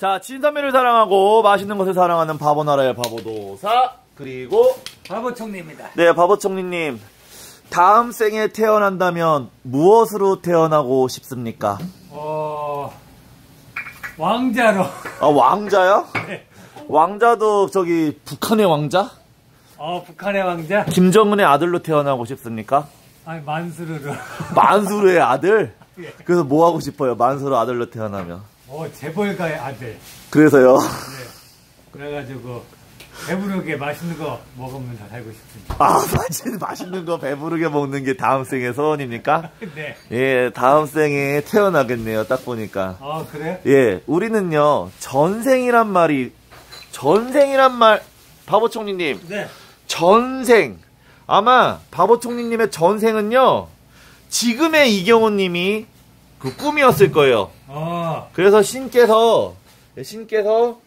자, 진선미를 사랑하고 맛있는 것을 사랑하는 바보나라의 바보도사 그리고 바보총리입니다. 네 바보총리님 다음 생에 태어난다면 무엇으로 태어나고 싶습니까? 어, 왕자로. 아 왕자요? 왕자도 저기 북한의 왕자? 어, 북한의 왕자? 김정은의 아들로 태어나고 싶습니까? 아니, 만수르로. 만수르의 아들? 예. 그래서 뭐 하고 싶어요? 만수르 아들로 태어나면. 어, 재벌가의 아들. 그래서요. 네. 그래가지고, 배부르게 맛있는 거 먹으면서 살고 싶습니다. 아, 맛있는, 맛있는 거 배부르게 먹는 게 다음 생의 소원입니까? 네. 예, 다음 생에 태어나겠네요. 딱 보니까. 아, 그래요? 예, 우리는요, 전생이란 말이, 전생이란 말, 바보총리님, 네. 전생. 아마 바보총리님의 전생은요, 지금의 이경호님이 그 꿈이었을 거예요. 어, 그래서 신께서, 예, 신께서,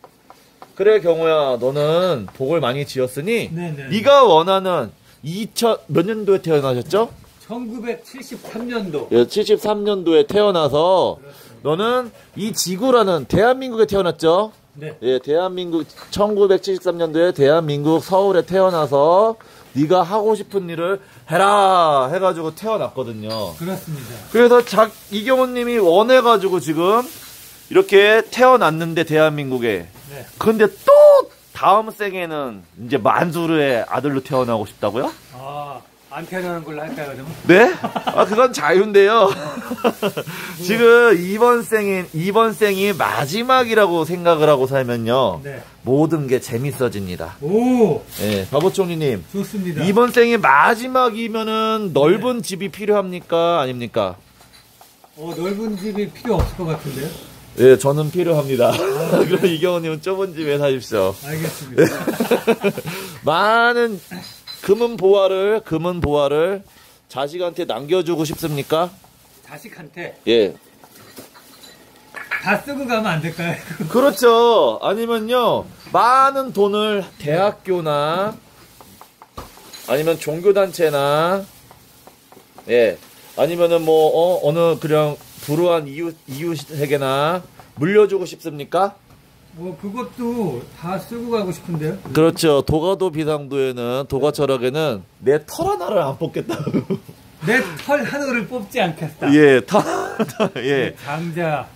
그래, 경호야, 너는 복을 많이 지었으니, 네네. 네가 원하는 2000, 몇 년도에 태어나셨죠? 1973년도. 예, 73년도에 태어나서, 너는 이 지구라는 대한민국에 태어났죠? 네. 예, 대한민국 1973년도에 대한민국 서울에 태어나서 네가 하고 싶은 일을 해라 해가지고 태어났거든요. 그렇습니다. 그래서 작 이경호님이 원해가지고 지금 이렇게 태어났는데 대한민국에. 네. 근데 또 다음 생에는 이제 만수르의 아들로 태어나고 싶다고요? 아, 안 태어나는 걸로 할까요, 그러면? 네? 아, 그건 자유인데요. 지금 이번 생이, 이번 생이 마지막이라고 생각을 하고 살면요. 네. 모든 게 재밌어집니다. 오, 예, 바보총리님. 좋습니다. 이번 생이 마지막이면은 넓은 집이 필요합니까? 아닙니까? 어, 넓은 집이 필요 없을 것 같은데요? 예, 저는 필요합니다. 그럼 이경호님은 좁은 집에 사십시오. 알겠습니다. 많은 금은 보화를, 금은 보화를 자식한테 남겨주고 싶습니까? 자식한테 예. 다 쓰고 가면 안 될까요? 그렇죠. 아니면요, 많은 돈을 대학교나, 아니면 종교단체나, 예, 아니면은 뭐, 어, 어느 그냥 불우한 이웃, 이웃에게나 물려주고 싶습니까? 뭐 그것도 다 쓰고 가고 싶은데요? 그렇죠. 도가도 비상도에는, 도가 철학에는 내 털 하나를 안 뽑겠다고. 내 털 하나를 뽑지 않겠다. 예, 털, 털, 예. 장자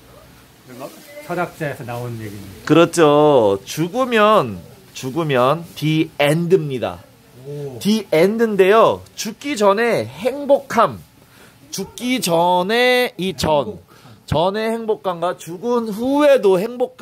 철학자에서 나온 얘기입니다. 그렇죠. 죽으면, 죽으면, 디 엔드입니다. 오, 디 엔드인데요. 죽기 전에 행복함. 죽기 전에 이 전. 전의 행복감과 죽은 후에도 행복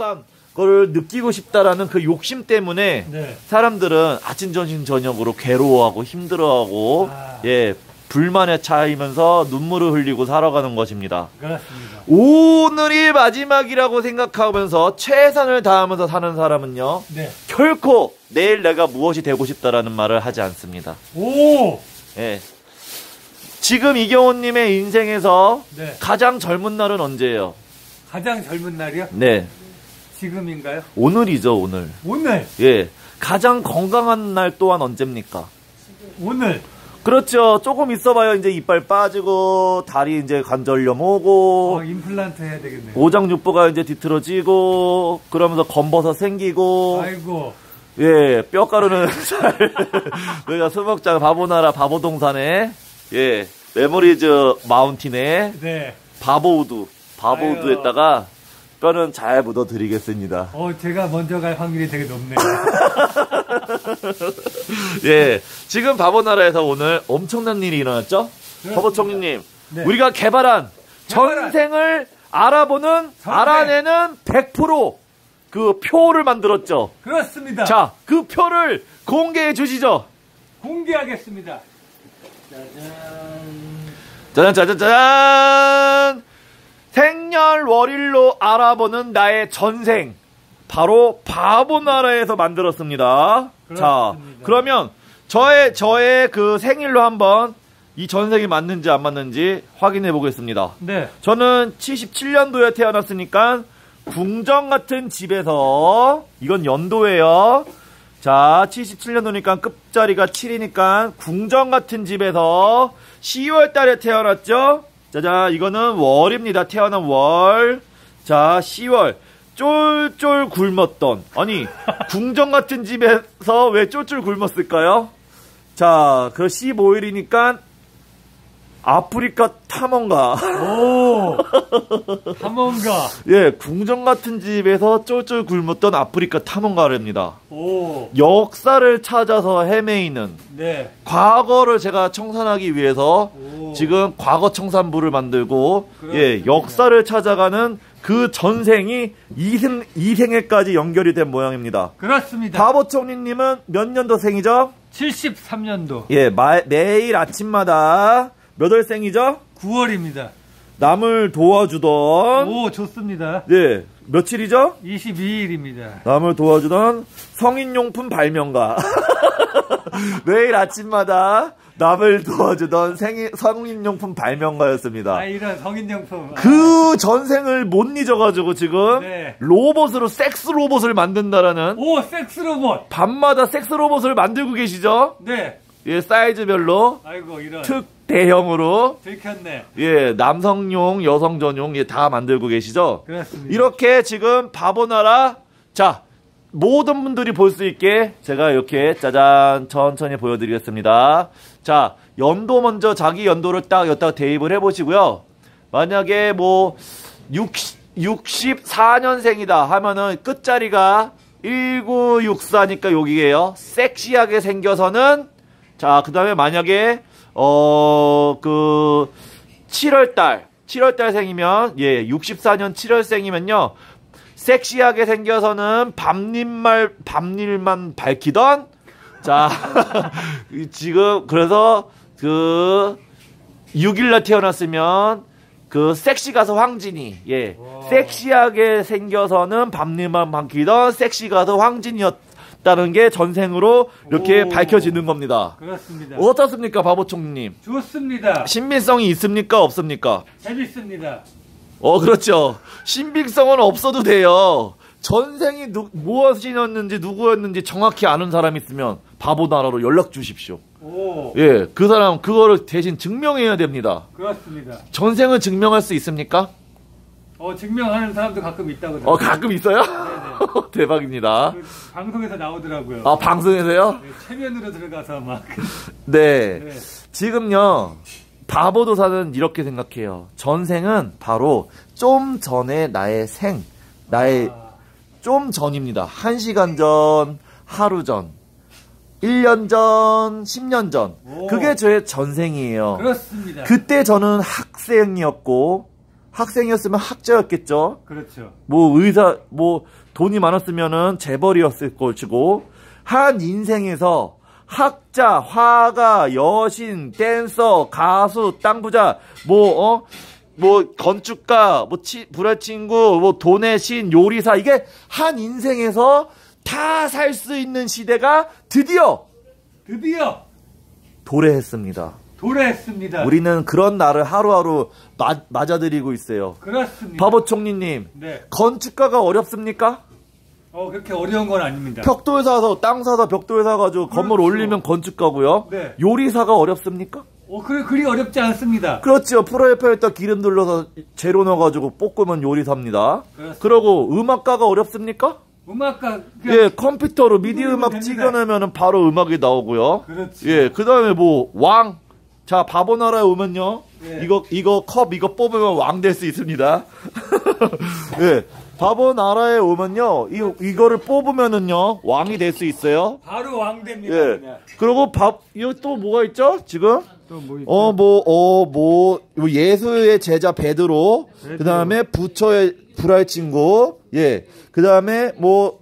한걸 느끼고 싶다라는 그 욕심 때문에 네. 사람들은 아침, 점심, 저녁으로 괴로워하고 힘들어하고 아. 예, 불만에 차이면서 눈물을 흘리고 살아가는 것입니다. 그렇습니다. 오늘이 마지막이라고 생각하면서 최선을 다하면서 사는 사람은요. 네. 결코 내일 내가 무엇이 되고 싶다라는 말을 하지 않습니다. 오, 예. 지금 이경호님의 인생에서 네. 가장 젊은 날은 언제예요? 가장 젊은 날이요? 네. 지금인가요? 오늘이죠, 오늘. 오늘, 예. 가장 건강한 날 또한 언제입니까? 오늘. 그렇죠. 조금 있어봐요. 이제 이빨 빠지고, 다리 이제 관절염 오고, 어, 임플란트 해야 되겠네요. 오장육부가 이제 뒤틀어지고, 그러면서 검버섯 생기고, 아이고, 예, 뼈가루는 잘, 저희가 수목장 바보나라 바보동산에, 예, 메모리즈 마운틴에 네. 바보우드, 바보우드에다가 뼈는 잘 묻어드리겠습니다. 어, 제가 먼저 갈 확률이 되게 높네요. 예, 지금 바보나라에서 오늘 엄청난 일이 일어났죠? 바보총리님, 네. 우리가 개발한 개발한 전생을 알아보는, 전생. 알아내는 100%그 표를 만들었죠. 그렇습니다. 자, 그 표를 공개해 주시죠. 공개하겠습니다. 짜잔. 짜잔, 짜잔, 짜잔! 생년월일로 알아보는 나의 전생. 바로 바보 나라에서 만들었습니다. 자, 그렇습니다. 그러면 저의, 저의 그 생일로 한번 이 전생이 맞는지 안 맞는지 확인해 보겠습니다. 네. 저는 77년도에 태어났으니까 궁정 같은 집에서 이건 연도예요. 자, 77년도니까 끝자리가 7이니까 궁정 같은 집에서 10월 달에 태어났죠? 짜잔, 이거는 월입니다. 태어난 월. 자, 10월. 쫄쫄 굶었던. 아니, 궁정 같은 집에서 왜 쫄쫄 굶었을까요? 자, 그 15일이니까 아프리카 탐험가. 오! 탐험가. 예, 궁정 같은 집에서 쫄쫄 굶었던 아프리카 탐험가랍니다. 오. 역사를 찾아서 헤매이는 네. 과거를 제가 청산하기 위해서 오. 지금 과거 청산부를 만들고 예. 역사를 찾아가는 그 전생이 이생 이생에까지 연결이 된 모양입니다. 그렇습니다. 바보총리님은 몇 년도생이죠? 73년도 예, 마- 매일 아침마다 몇 월생이죠? 9월입니다. 남을 도와주던 오, 좋습니다. 예, 며칠이죠? 22일입니다. 남을 도와주던 성인용품 발명가. 매일 아침마다 남을 도와주던 생일, 성인용품 발명가였습니다. 아, 이런 성인용품. 그 전생을 못 잊어가지고 지금 네. 로봇으로 섹스 로봇을 만든다라는 오, 섹스 로봇. 밤마다 섹스 로봇을 만들고 계시죠? 네. 예, 사이즈별로 아이고, 이런. 특 대형으로 들켰네. 예, 남성용, 여성 전용 예, 다 만들고 계시죠? 그렇습니다. 이렇게 지금 바보나라 자 모든 분들이 볼 수 있게 제가 이렇게 짜잔 천천히 보여드리겠습니다. 자 연도 먼저 자기 연도를 딱 여기다가 대입을 해보시고요. 만약에 뭐 60, 64년생이다 하면은 끝자리가 1964니까 여기에요. 섹시하게 생겨서는 자 그 다음에 만약에 어 그 7월달 7월달생이면 예 64년 7월생이면요. 섹시하게 생겨서는 밤일만 밤일만 밝히던? 자 지금 그래서 그 6일날 태어났으면 그 섹시 가수 황진이 예 섹시하게 생겨서는 밤일만 밝히던 섹시 가수 황진이었 다는 게 전생으로 이렇게 오. 밝혀지는 겁니다. 그렇습니다. 어떻습니까, 바보총님? 좋습니다. 신빙성이 있습니까, 없습니까? 재밌습니다. 어, 그렇죠. 신빙성은 없어도 돼요. 전생이 누, 무엇이었는지 누구였는지 정확히 아는 사람 있으면 바보 나라로 연락 주십시오. 오, 예, 그 사람 그거를 대신 증명해야 됩니다. 그렇습니다. 전생을 증명할 수 있습니까? 어, 증명하는 사람도 가끔 있다고. 어, 가끔 있어요? 네네. 대박입니다. 그 방송에서 나오더라고요. 아, 방송에서요? 네, 체면으로 들어가서 막. 네. 네. 지금요, 바보도사는 이렇게 생각해요. 전생은 바로 좀 전에 나의 생, 나의 아, 좀 전입니다. 1시간 전, 하루 전, 1년 전, 10년 전. 오. 그게 저의 전생이에요. 그렇습니다. 그때 저는 학생이었고, 학생이었으면 학자였겠죠? 그렇죠. 뭐 의사, 뭐 돈이 많았으면은 재벌이었을 것이고, 한 인생에서 학자, 화가, 여신, 댄서, 가수, 땅부자, 뭐, 어? 뭐, 건축가, 뭐, 치, 불알친구, 뭐, 돈의 신, 요리사, 이게 한 인생에서 다 살 수 있는 시대가 드디어 드디어 도래했습니다. 도래했습니다. 우리는 그런 날을 하루하루 마, 맞아들이고 있어요. 그렇습니다. 바보 총리님, 네. 건축가가 어렵습니까? 어, 그렇게 어려운 건 아닙니다. 벽돌 사서 땅 사서 벽돌 사가지고 건물 그렇죠. 올리면 건축가고요. 네. 요리사가 어렵습니까? 어, 그래, 그리 어렵지 않습니다. 그렇죠. 프라이팬에다 기름 둘러서 재료 넣어가지고 볶으면 요리사입니다. 그렇습니다. 그러고 음악가가 어렵습니까? 음악가, 그, 예, 컴퓨터로 미디 누르면 음악 됩니다. 찍어내면 바로 음악이 나오고요. 그렇지. 예, 그 다음에 뭐, 왕. 자, 바보 나라에 오면요. 예. 이거, 이거 컵, 이거 뽑으면 왕 될 수 있습니다. 예. 바보 나라에 오면요. 이, 이거를 뽑으면은요. 왕이 될 수 있어요. 바로 왕 됩니다. 예. 그냥. 그리고 밥, 이거 또 뭐가 있죠? 지금? 또뭐 있죠? 어, 뭐, 어, 뭐, 예수의 제자 베드로. 그 다음에 부처의 불알 친구, 예, 그 다음에 뭐,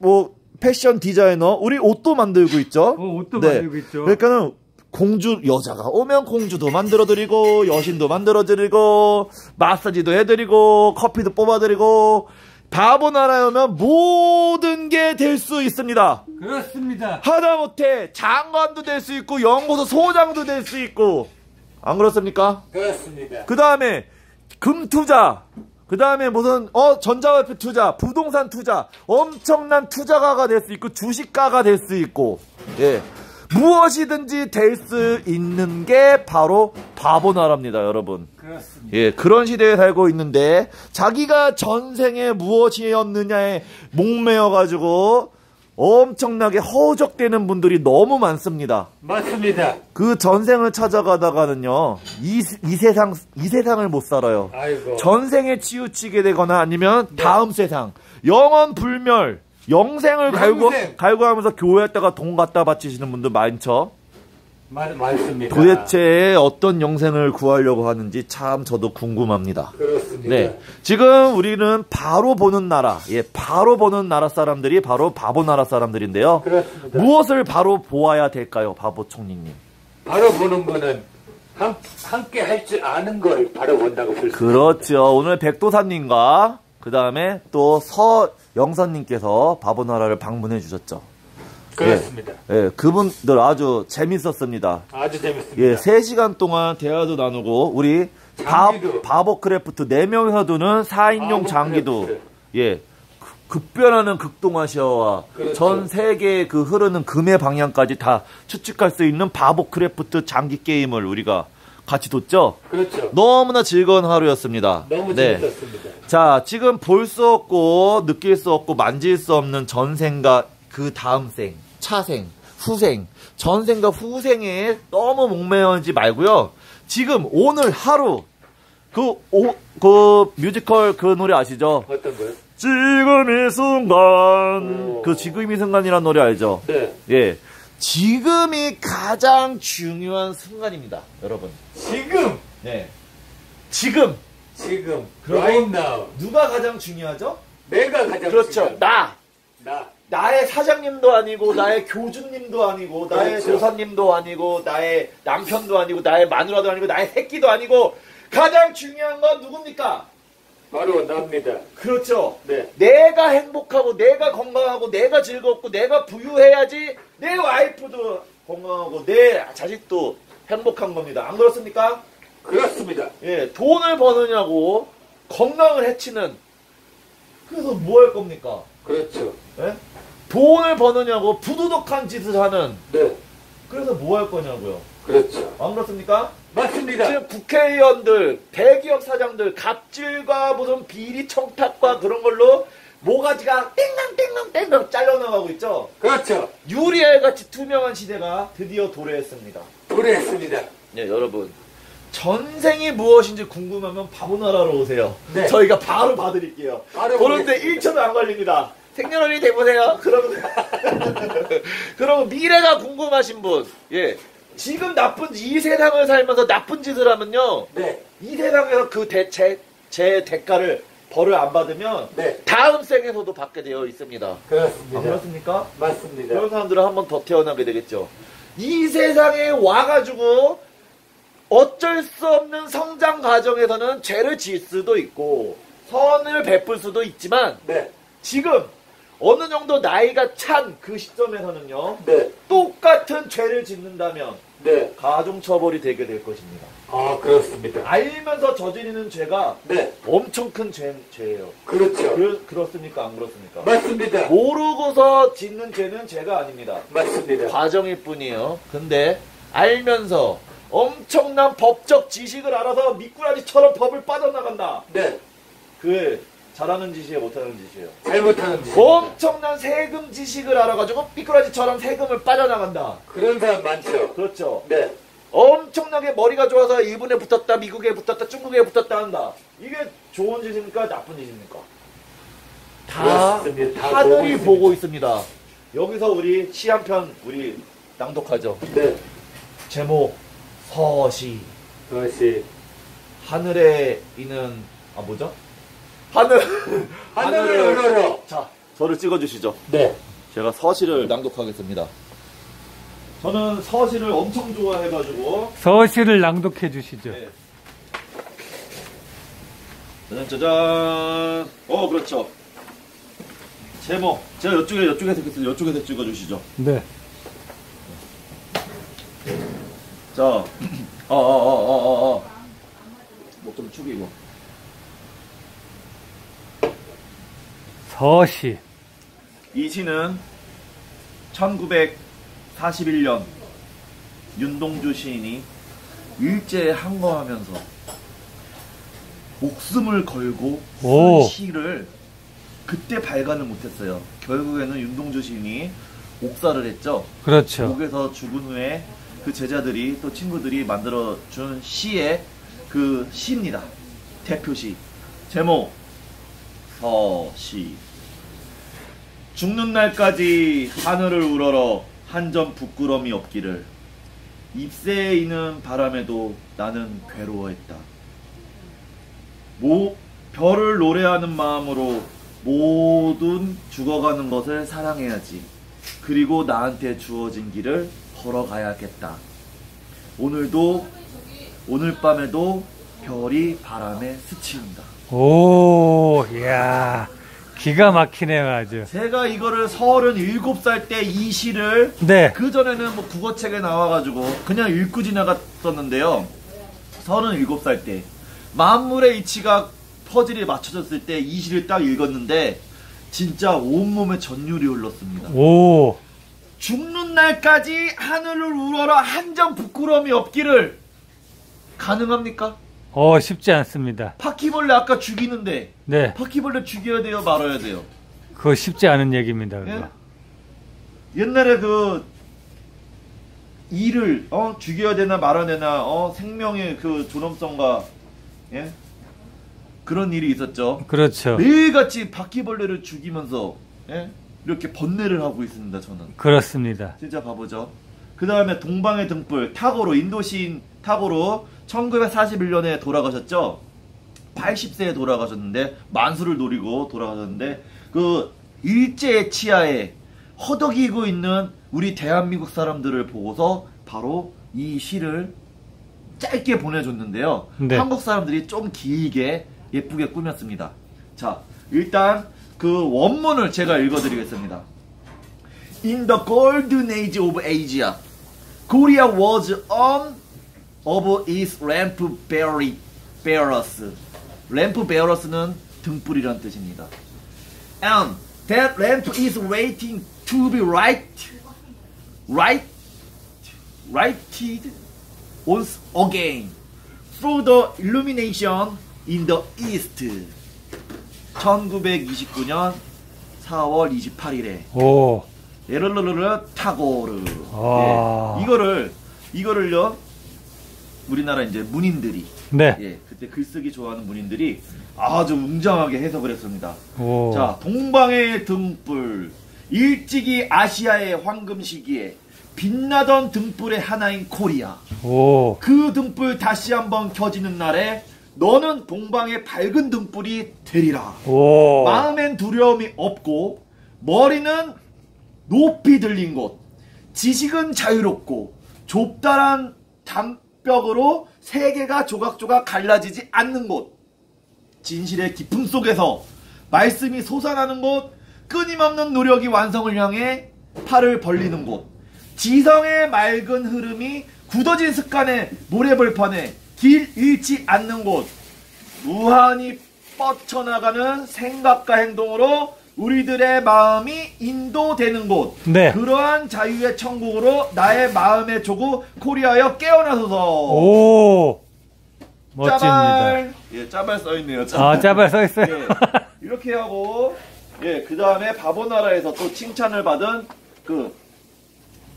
뭐, 패션 디자이너, 우리 옷도 만들고 있죠? 어, 옷도 만들고 있죠. 그러니까는, 공주, 여자가 오면 공주도 만들어드리고, 여신도 만들어드리고, 마사지도 해드리고, 커피도 뽑아드리고, 바보 나라에 오면 모든 게 될 수 있습니다. 그렇습니다. 하다못해 장관도 될 수 있고 연구소 소장도 될 수 있고 안 그렇습니까? 그렇습니다. 그 다음에 금 투자 그 다음에 무슨 어 전자화폐 투자 부동산 투자 엄청난 투자가가 될 수 있고 주식가가 될 수 있고 예 무엇이든지 될 수 있는 게 바로 바보나라입니다, 여러분. 그렇습니다. 예, 그런 시대에 살고 있는데 자기가 전생에 무엇이었느냐에 목매여 가지고 엄청나게 허우적대는 분들이 너무 많습니다. 맞습니다. 그 전생을 찾아가다가는요, 이, 이 세상, 이 세상을 못 살아요. 아이고. 전생에 치우치게 되거나 아니면 다음 세상, 영원 불멸, 영생을 갈구, 영생. 갈구하면서 교회에다가 돈 갖다 바치시는 분들 많죠? 맞, 맞습니다. 도대체 어떤 영생을 구하려고 하는지 참 저도 궁금합니다. 그렇습니다. 네. 지금 우리는 바로 보는 나라, 예, 바로 보는 나라 사람들이 바로 바보 나라 사람들인데요. 그렇습니다. 무엇을 바로 보아야 될까요, 바보 총리님? 바로 보는 거는 함, 함께 할 줄 아는 걸 바로 본다고 볼 수. 그렇죠. 오늘 백도사님과 그 다음에 또 서영선님께서 바보 나라를 방문해 주셨죠. 그렇습니다. 예, 그분들 아주 재밌었습니다. 아주 재밌습니다. 예, 3시간 동안 대화도 나누고, 우리 바. 바보 크래프트 4명이서 두는 4인용 바보 장기도, 크래프트. 예, 급- 급변하는 극동아시아와 그렇죠. 전 세계의 그 흐르는 금의 방향까지 다 추측할 수 있는 바보 크래프트 장기 게임을 우리가 같이 뒀죠? 그렇죠. 너무나 즐거운 하루였습니다. 너무 네. 재밌었습니다. 자, 지금 볼 수 없고, 느낄 수 없고, 만질 수 없는 전생과 그 다음 생, 차생, 후생, 전생과 후생에 너무 목매어지 말고요. 지금 오늘 하루, 그, 오, 그 뮤지컬 그 노래 아시죠? 어떤 거요? 지금 이 순간. 오. 그 지금 이 순간이라는 노래 알죠? 네. 예. 지금이 가장 중요한 순간입니다, 여러분. 지금, 네. 지금. 지금, 그럼- right. 누가 가장 중요하죠? 내가 가장 그렇죠. 중요한- 나. 나. 나의 사장님도 아니고 나의 교주님도 아니고 나의 그렇죠. 도사님도 아니고 나의 남편도 아니고 나의 마누라도 아니고 나의 새끼도 아니고 가장 중요한 건 누굽니까? 바로 납니다. 그렇죠. 네. 내가 행복하고 내가 건강하고 내가 즐겁고 내가 부유해야지 내 와이프도 건강하고 내 자식도 행복한 겁니다. 안 그렇습니까? 그렇습니다. 예, 돈을 버느냐고 건강을 해치는 그래서 뭐 할 겁니까? 그렇죠. 예? 돈을 버느냐고 부도덕한 짓을 하는 네. 그래서 뭐 할 거냐고요. 그렇죠. 안 그렇습니까? 맞습니다. 지금 국회의원들, 대기업 사장들 갑질과 무슨 비리 청탁과 그런 걸로 모가지가 땡랑땡랑 땡랑 잘려나가고 있죠. 그렇죠. 유리알 같이 투명한 시대가 드디어 도래했습니다. 도래했습니다. 네, 여러분. 전생이 무엇인지 궁금하면 바보나라로 오세요. 네. 저희가 바로 봐드릴게요. 바로 그런데 보겠습니다. 1초도 안 걸립니다. 생년월일 대보세요. 그러면, 그러면 미래가 궁금하신 분, 예. 지금 나쁜, 이 세상을 살면서 나쁜 짓을 하면요. 네. 이 세상에서 그 대, 제, 제 대가를 벌을 안 받으면 네. 다음 생에서도 받게 되어 있습니다. 안 그렇습니다. 그렇습니까? 맞습니다. 그런 사람들은 한 번 더 태어나게 되겠죠. 이 세상에 와가지고 어쩔 수 없는 성장 과정에서는 죄를 지을 수도 있고 선을 베풀 수도 있지만 네. 지금 어느 정도 나이가 찬 그 시점에서는요 네. 똑같은 죄를 짓는다면 네. 가중 처벌이 되게 될 것입니다. 아, 그렇습니다. 알면서 저지르는 죄가 네. 엄청 큰 죄, 죄예요. 그렇죠. 그, 그렇습니까? 안 그렇습니까? 맞습니다. 모르고서 짓는 죄는 죄가 아닙니다. 맞습니다. 과정일 뿐이에요. 근데 알면서 엄청난 법적 지식을 알아서 미꾸라지처럼 법을 빠져나간다. 네. 그 잘하는 짓이에요, 못하는 짓이에요. 잘못하는 짓. 엄청난 세금 지식을 알아가지고 미꾸라지처럼 세금을 빠져나간다. 그런 사람 많죠. 그렇죠. 네. 엄청나게 머리가 좋아서 일본에 붙었다, 미국에 붙었다, 중국에 붙었다 한다. 이게 좋은 짓입니까? 나쁜 짓입니까? 다 그렇습니다. 다 보고 하늘이 있습니다. 보고 있습니다. 여기서 우리 시 한 편 우리 낭독하죠. 네. 제목 서시 그것이 하늘에 있는 아 뭐죠? 하늘 하늘을 우러러. 자 저를 찍어주시죠. 네. 제가 서시를 낭독하겠습니다. 저는 서시를 엄청 좋아해가지고 서시를 낭독해 주시죠. 네. 짜잔 짜잔 어 그렇죠. 제목 제가 이쪽에 이쪽에서 찍겠습니다. 이쪽에서 찍어주시죠. 네. 자, 어, 어, 어, 어, 어, 어. 목좀 축이고. 서시. 이 시는 1941년 윤동주 시인이 일제에 항거하면서 목숨을 걸고 오. 쓴 시를 그때 발간을 못했어요. 결국에는 윤동주 시인이 옥사를 했죠. 그렇죠. 목에서 죽은 후에 그 제자들이 또 친구들이 만들어 준 시의 그 시입니다. 대표시. 제목 서시. 죽는 날까지 하늘을 우러러 한 점 부끄럼이 없기를 잎새에 이는 바람에도 나는 괴로워했다. 모, 별을 노래하는 마음으로 모든 죽어가는 것을 사랑해야지. 그리고 나한테 주어진 길을 걸어가야겠다. 오늘도, 오늘 밤에도 별이 바람에 스친다. 오, 이야, 기가 막히네요, 아주. 제가 이거를 37살 때 이 시를 네. 그 전에는 뭐 국어책에 나와가지고 그냥 읽고 지나갔었는데요. 37살 때. 만물의 이치가 퍼즐이 맞춰졌을 때 이 시를 딱 읽었는데 진짜 온몸에 전율이 흘렀습니다. 오, 죽는 날까지 하늘을 우러러 한 점 부끄러움이 없기를 가능합니까? 어, 쉽지 않습니다. 바퀴벌레 아까 죽이는데 네. 바퀴벌레 죽여야 돼요 말아야 돼요 그거 쉽지 않은 얘기입니다, 그거. 예? 옛날에 그 이를 어 죽여야 되나 말아야 되나 어 생명의 그 존엄성과 예 그런 일이 있었죠 그렇죠. 매일같이 바퀴벌레를 죽이면서 예 이렇게 번뇌를 하고 있습니다 저는 그렇습니다. 진짜 바보죠. 그 다음에 동방의 등불 타고로 인도 시인 타고로 1941년에 돌아가셨죠. 80세에 돌아가셨는데 만수를 노리고 돌아가셨는데 그 일제의 치하에 허덕이고 있는 우리 대한민국 사람들을 보고서 바로 이 시를 짧게 보내줬는데요. 네. 한국 사람들이 좀 길게 예쁘게 꾸몄습니다. 자, 일단 그 원문을 제가 읽어드리겠습니다. In the golden age of Asia, Korea was on of its lamp bearing- bearers. lamp bearers는 등불이란 뜻입니다. And that lamp is waiting to be right, right, righted once again through the illumination in the east. 1929년 4월 28일에 오, 에르르르르 타고르. 아. 예, 이거를 이거를요. 우리나라 이제 문인들이 네. 예, 그때 글쓰기 좋아하는 문인들이 아주 웅장하게 해석을 했습니다. 오, 자, 동방의 등불. 일찍이 아시아의 황금 시기에 빛나던 등불의 하나인 코리아. 오, 그 등불 다시 한번 켜지는 날에 너는 동방의 밝은 등불이 되리라. 오, 마음엔 두려움이 없고 머리는 높이 들린 곳 지식은 자유롭고 좁다란 담 벽으로 세계가 조각조각 갈라지지 않는 곳. 진실의 깊음 속에서 말씀이 솟아나는 곳 끊임없는 노력이 완성을 향해 팔을 벌리는 곳. 지성의 맑은 흐름이 굳어진 습관의 모래벌판에 길 잃지 않는 곳. 무한히 뻗쳐나가는 생각과 행동으로 우리들의 마음이 인도되는 곳. 네. 그러한 자유의 천국으로 나의 마음의 조국 코리아여 깨어나소서. 오, 멋집니다. 짜발. 예, 짜발 써있네요. 아, 짜발 써 있어요. 예, 이렇게 하고, 예, 그 다음에 바보나라에서 또 칭찬을 받은 그,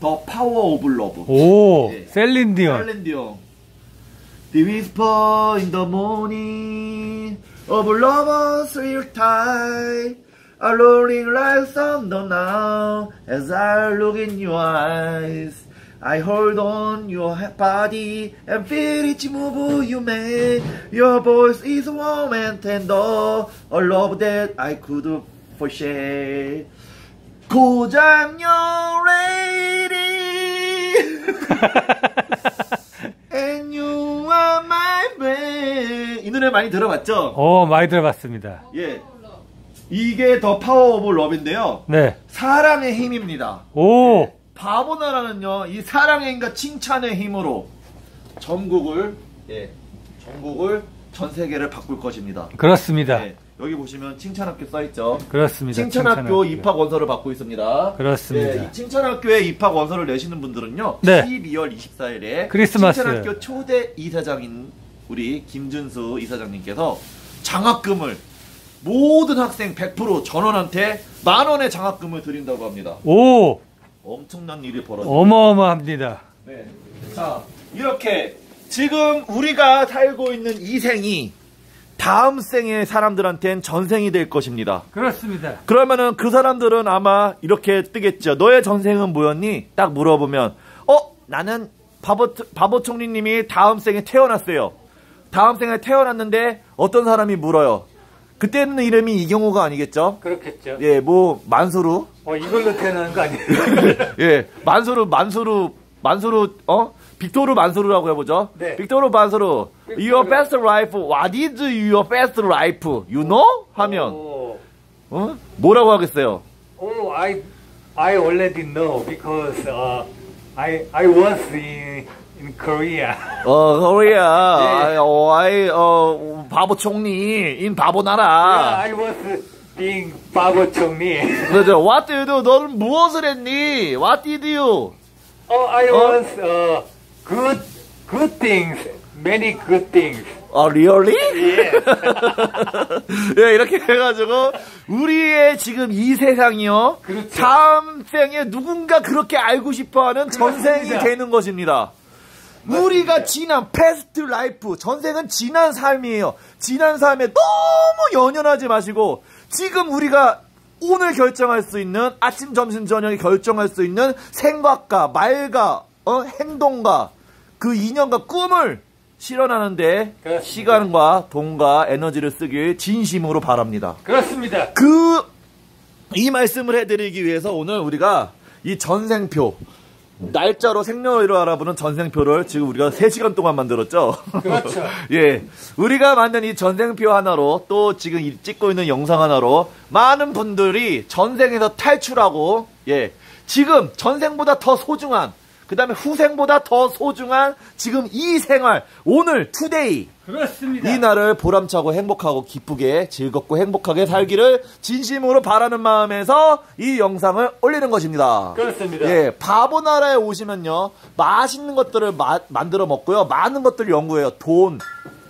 더 파워 오브 러브. 오, 예. 셀린디온. 탤런디오. The whisper in the morning of lovers real time are rolling like thunder now as I look in your eyes. I hold on your body and feel each move you make. Your voice is warm and tender, a love that I could foresee. 고장 your lady. And you are my man. 이 노래 많이 들어봤죠? 오, 많이 들어봤습니다. 예. 이게 더 파워 오브 러브인데요. 네. 사랑의 힘입니다. 오, 바보나라는요, 이 사랑의 힘과 칭찬의 힘으로 전국을, 예, 전국을, 전 세계를 바꿀 것입니다. 그렇습니다. 예. 여기 보시면 칭찬학교 써있죠. 그렇습니다. 칭찬학교 입학 원서를 받고 있습니다. 그렇습니다. 네, 이 칭찬학교에 입학 원서를 내시는 분들은요. 네. 12월 24일에 크리스마스. 칭찬학교 초대 이사장인 우리 김준수 이사장님께서 장학금을 모든 학생 100% 전원한테 만 원의 장학금을 드린다고 합니다. 오 엄청난 일이 벌어져. 어마어마합니다. 네. 자, 이렇게 지금 우리가 살고 있는 이 생이 다음 생의 사람들한텐 전생이 될 것입니다. 그렇습니다. 그러면은 그 사람들은 아마 이렇게 뜨겠죠. 너의 전생은 뭐였니? 딱 물어보면, 어, 나는 바보, 바보 총리님이 다음 생에 태어났어요. 다음 생에 태어났는데 어떤 사람이 물어요. 그때는 이름이 이경호가 아니겠죠? 그렇겠죠. 예, 뭐, 만수루. 어 이걸로 태어나는 거 아니에요? 예, 만수루, 만수루, 만수루, 어? 빅토르 만수루라고 해보죠. 네. 빅토르 만수루. Your best life. What is your best life? You know? 하면, 오, 어? 뭐라고 하겠어요? 오, I I already know because uh, I I was in in Korea. 어, 코리아. 네. 아이, 어, 아이, 어, 바보 총리. 인 바보 Yeah, 나라. I was being 바보 총리. 그죠? What do you do? 너는 무엇을 했니? What did you? Oh, I 어? was uh, good good things, many good things. 어, really? Yes. 예, 이렇게 해가지고, 우리의 지금 이 세상이요. 그렇죠. 다음 생에 누군가 그렇게 알고 싶어 하는 전생이 그렇습니다. 되는 것입니다. 우리가 지난 패스트 라이프, 전생은 지난 삶이에요. 지난 삶에 너무 연연하지 마시고, 지금 우리가 오늘 결정할 수 있는, 아침, 점심, 저녁에 결정할 수 있는 생각과 말과, 어, 행동과 그 인연과 꿈을 실현하는데 그렇습니다. 시간과 돈과 에너지를 쓰길 진심으로 바랍니다. 그렇습니다. 그, 이 말씀을 해드리기 위해서 오늘 우리가 이 전생표, 날짜로 생년월일로 알아보는 전생표를 지금 우리가 3시간 동안 만들었죠. 그렇죠. 예. 우리가 만든 이 전생표 하나로 또 지금 이 찍고 있는 영상 하나로 많은 분들이 전생에서 탈출하고, 예. 지금 전생보다 더 소중한, 그 다음에 후생보다 더 소중한 지금 이 생활, 오늘, 투데이, 그렇습니다. 이 날을 보람차고 행복하고 기쁘게 즐겁고 행복하게 살기를 진심으로 바라는 마음에서 이 영상을 올리는 것입니다. 그렇습니다. 예, 바보 나라에 오시면요 맛있는 것들을 마- 만들어 먹고요 많은 것들을 연구해요. 돈,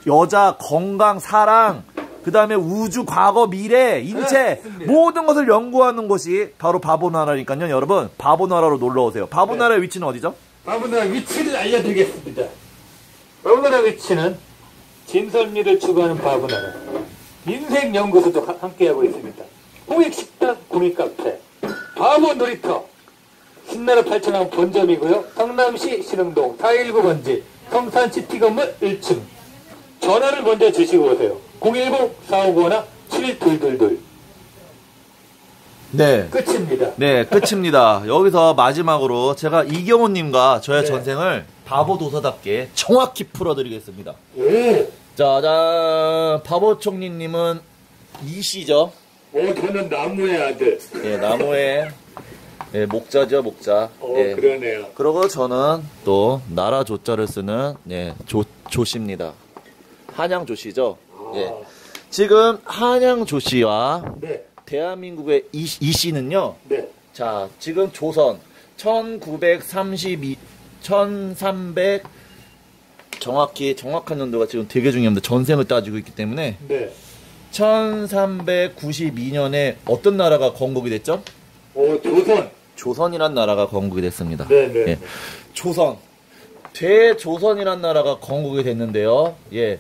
여자, 건강, 사랑, 그 다음에 우주, 과거, 미래, 인체 그렇습니다. 모든 것을 연구하는 곳이 바로 바보 나라니까요. 여러분 바보 나라로 놀러 오세요. 바보 네. 나라의 위치는 어디죠? 바보나라 위치를 알려드리겠습니다. 바보나라 위치는 진설미를 추구하는 바보나라. 인생연구소도 하- 함께하고 있습니다. 공익식당, 공익카페, 바보 놀이터, 신나라 8천원 본점이고요. 성남시 신흥동 419 번지 성산시티 건물 1층. 전화를 먼저 주시고 오세요. 010-459나 7222. 네. 끝입니다. 네, 끝입니다. 여기서 마지막으로 제가 이경호님과 저의 네. 전생을 바보도사답게 정확히 풀어드리겠습니다. 오, 짜잔, 바보총리님은 이씨죠. 오, 저는 나무의 아들. 예, 나무의 예, 목자죠, 목자. 오, 예. 그러네요. 그리고 저는 또 나라 조자를 쓰는 예, 조, 조씨입니다. 한양 조씨죠. 예. 지금 한양 조씨와 네, 대한민국의 이, 이 씨는요. 네. 자, 지금 조선 1932 1300 정확히 정확한 연도가 지금 되게 중요합니다. 전생을 따지고 있기 때문에 네. 1392년에 어떤 나라가 건국이 됐죠? 오, 조선. 조선이란 나라가 건국이 됐습니다. 네, 네. 예. 조선. 대조선이란 나라가 건국이 됐는데요. 예.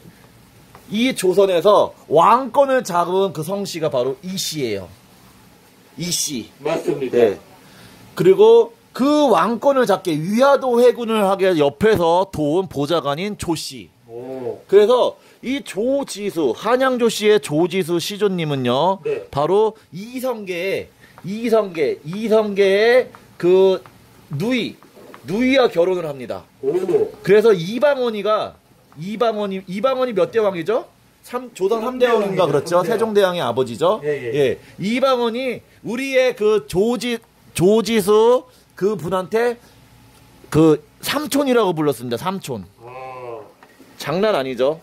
이 조선에서 왕권을 잡은 그 성씨가 바로 이씨예요. 이씨. 맞습니다. 네. 그리고 그 왕권을 잡게 위화도 해군을 하게 옆에서 도운 보좌관인 조씨. 오, 그래서 이 조지수, 한양조 씨의 조지수 시조님은요, 네. 바로 이성계의, 이성계, 이성계의 그 누이, 누이와 결혼을 합니다. 오, 그래서 이방원이가, 이방원이, 이방원이 몇 대 왕이죠? 삼, 조선 3대 왕인가 삼대왕이죠, 그렇죠? 삼대왕. 세종대왕의 아버지죠? 예, 예. 이방원이 우리의 그 조지, 조지수 그 분한테 그 삼촌이라고 불렀습니다. 삼촌. 아, 장난 아니죠?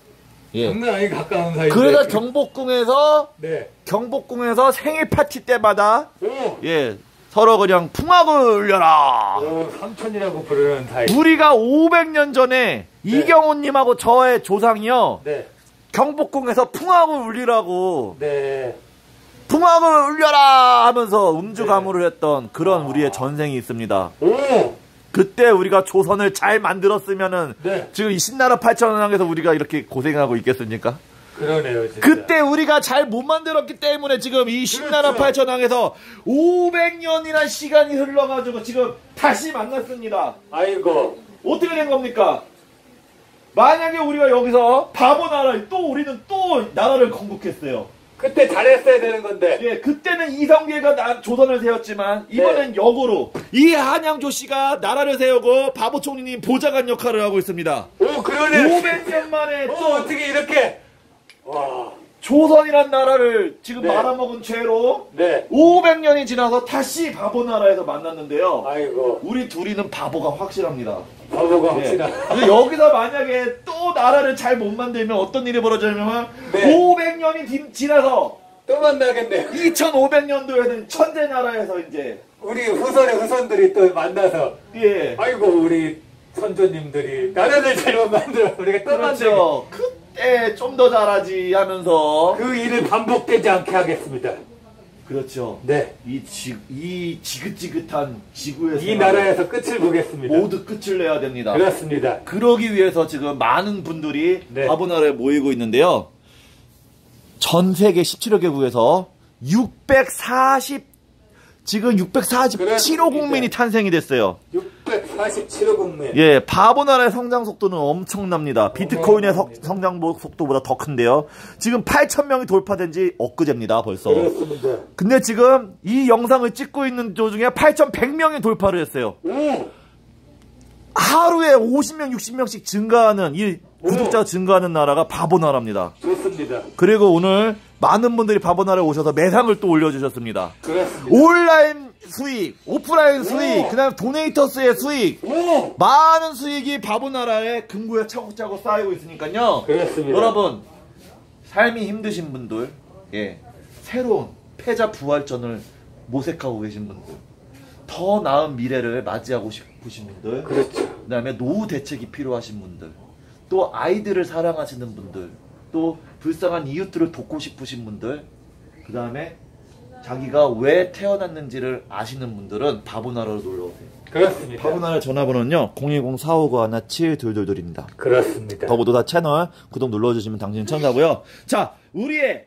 예. 장난 아니 가까운 사이. 그래서 경복궁에서 네. 경복궁에서 생일 파티 때마다 오. 예 서로 그냥 풍악을 울려라. 오 삼촌이라고 부르는 사이. 우리가 500년 전에 이경호님하고 저의 조상이요 네. 경복궁에서 풍악을 울리라고 네. 풍악을 울려라 하면서 음주 가무를 했던 그런 우리의 전생이 있습니다. 오. 그때 우리가 조선을 잘 만들었으면은 네. 지금 이 신나라 8천원에서 우리가 이렇게 고생하고 있겠습니까? 그러네요. 진짜. 그때 우리가 잘 못 만들었기 때문에 지금 이 신나라 그렇죠. 8천왕에서 500년이나 시간이 흘러가지고 지금 다시 만났습니다. 아이고. 어떻게 된 겁니까? 만약에 우리가 여기서 바보 나라 또 우리는 또 나라를 건국했어요. 그때 잘했어야 되는 건데. 예, 그때는 이성계가 나- 조선을 세웠지만 이번엔 역으로 이 한양조 씨가 나라를 세우고 바보 총리님 보좌관 역할을 하고 있습니다. 오 그러네. 500년 만에 오또 어떻게 이렇게. 와. 조선이란 나라를 지금 네. 말아먹은 죄로 네. 500년이 지나서 다시 바보 나라에서 만났는데요. 아이고. 우리 둘이는 바보가 확실합니다. 바보가 예. 혹시나. 근데 여기서 만약에 또 나라를 잘 못 만들면 어떤 일이 벌어지냐면 네. 500년이 지나서 또 만나겠네. 2500년도에는 천재 나라에서 이제 우리 후손의 후손들이 또 만나서 예 아이고 우리 선조님들이 나라를 잘못 만들어 우리가 또 그렇죠. 그 때 좀 더 잘하지 하면서 그 일을 반복되지 않게 하겠습니다. 그렇죠. 네. 이, 지, 이 지긋지긋한 지구에서 이 나라에서 끝을 보겠습니다. 모두 끝을 내야 됩니다. 그렇습니다. 그러기 위해서 지금 많은 분들이 네. 바보나라에 모이고 있는데요. 전 세계 17여 개국에서 640 지금 647호 그렇습니다. 국민이 탄생이 됐어요. 647호 국민. 예, 바보나라의 성장 속도는 엄청납니다. 비트코인의 석- 성장 속도보다 더 큰데요. 지금 8,000명이 돌파된 지 엊그제입니다, 벌써. 그렇습니다. 근데 지금 이 영상을 찍고 있는 도중에 8,100명이 돌파를 했어요. 오! 하루에 50명, 60명씩 증가하는 이 구독자가 증가하는 나라가 바보나라입니다. 좋습니다. 그리고 오늘 많은 분들이 바보나라에 오셔서 매상을 또 올려주셨습니다. 그렇습니다. 온라인 수익, 오프라인 수익, 오. 그다음 도네이터스의 수익, 오! 많은 수익이 바보나라의 금고에 차곡차곡 쌓이고 있으니까요. 그렇습니다. 여러분 삶이 힘드신 분들, 예, 새로운 패자 부활전을 모색하고 계신 분들, 더 나은 미래를 맞이하고 싶으신 분들, 그렇죠. 그다음에 노후 대책이 필요하신 분들, 또 아이들을 사랑하시는 분들, 또 불쌍한 이웃들을 돕고 싶으신 분들, 그다음에 자기가 왜 태어났는지를 아시는 분들은 바보나라로 놀러 오세요. 그렇습니다. 바보나라 전화번호는요 010-4591-7222입니다. 그렇습니다. 더보도다 채널 구독 눌러주시면 당신은 천사고요. 자, 우리의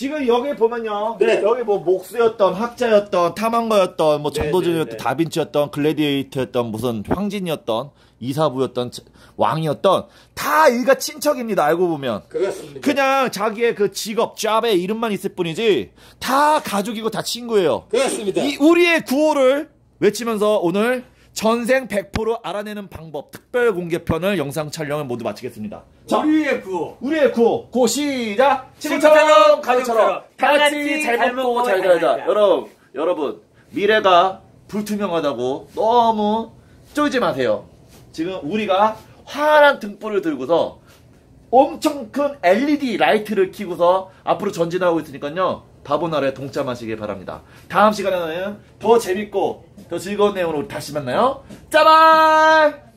지금 여기 보면요. 네. 여기 뭐 목수였던 학자였던 탐험가였던 뭐 네, 전도준이었던 네, 네. 다빈치였던 글래디에이터였던 무슨 황진이었던 이사부였던 차- 왕이었던 다 일가 친척입니다. 알고 보면. 그렇습니다. 그냥 자기의 그 직업, 잡의 이름만 있을 뿐이지 다 가족이고 다 친구예요. 그렇습니다. 이 우리의 구호를 외치면서 오늘 전생 100% 알아내는 방법 특별 공개편을 영상 촬영을 모두 마치겠습니다. 자, 우리의 구호. 우리의 구호 고 시작. 친구처럼, 가족처럼 같이 잘 먹고 잘 살자. 여러분, 여러분 미래가 불투명하다고 너무 쫄지 마세요. 지금 우리가 환한 등불을 들고서 엄청 큰 LED 라이트를 켜고서 앞으로 전진하고 있으니까요. 바보나라에 동참하시길 바랍니다. 다음 시간에는 더 재밌고 더 즐거운 내용으로 다시 만나요. 짜발!